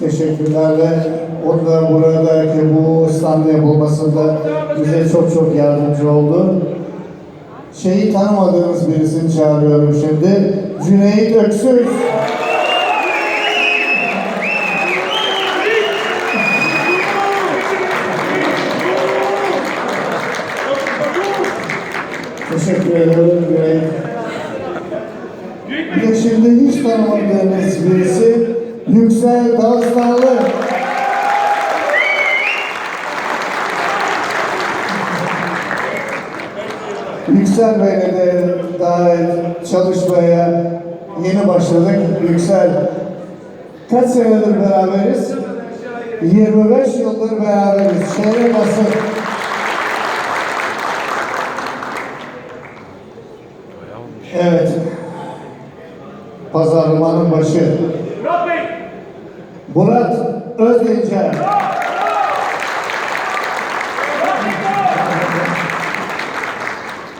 teşekkürlerle o da buradaki bu stand yapılmasında bize çok çok yardımcı oldu. Şeyi tanımadığınız birisini çağırıyorum şimdi. Cüneyt Öksüz. Teşekkür ederim Cüneyt. Bir de şimdi hiç tanımadığınız birisi Yüksel Dağıstanlı. Yüksel Bey'le de daha çalışmaya yeni başladık. Yüksel kaç senedir beraberiz? 25 yıldır beraberiz. Şehre basın. Evet. Pazarlamanın başı. Murat Özdincer.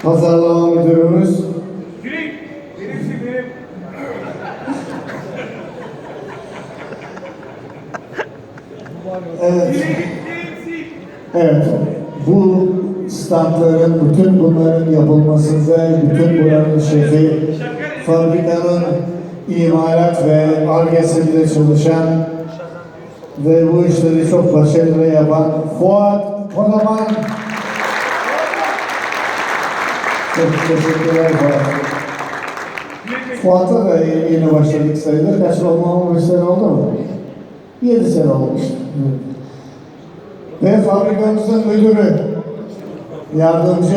Pazarlama müdürümüz. Birim. Birimsi birim. Evet. Evet. Bu standların, bütün bunların yapılmasında, bütün buranın şefi, fabrikanın imalat ve argesinde çalışan ve bu işleri çok başarılı yapan Fuat Kodaman. Çok teşekkürler Fuat. Fuat'a da yeni başladık sayılır. Kaç olmama bir sene oldu mu? Yedi sene olmuş. Ve fabrikamızın müdürü, yardımcı